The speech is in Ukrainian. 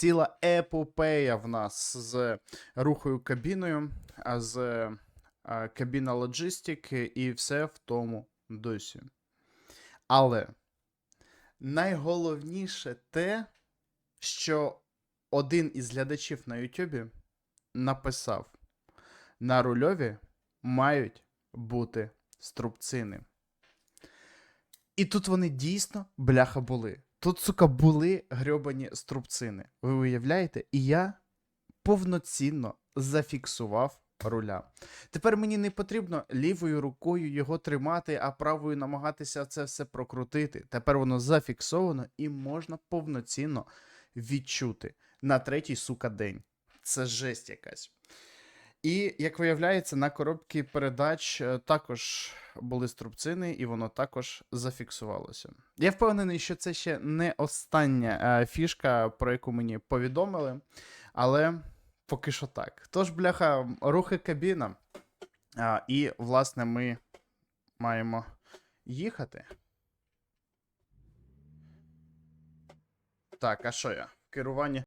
ціла епопея в нас з рухою кабіною, з кабіна лоджистики і все в тому дусі. Але найголовніше те, що один із глядачів на Ютубі написав: на рульові мають бути струбцини. І тут вони дійсно бляха були. Тут, сука, були грьобані струбцини. Ви уявляєте? І я повноцінно зафіксував руля. Тепер мені не потрібно лівою рукою його тримати, а правою намагатися це все прокрутити. Тепер воно зафіксовано і можна повноцінно відчути на третій, сука, день. Це жесть якась. І, як виявляється, на коробці передач е, також були струбцини, і воно також зафіксувалося. Я впевнений, що це ще не остання е, фішка, про яку мені повідомили, але поки що так. Тож, бляха, рухи кабіна. А, і, власне, ми маємо їхати. Так, а що я? Керування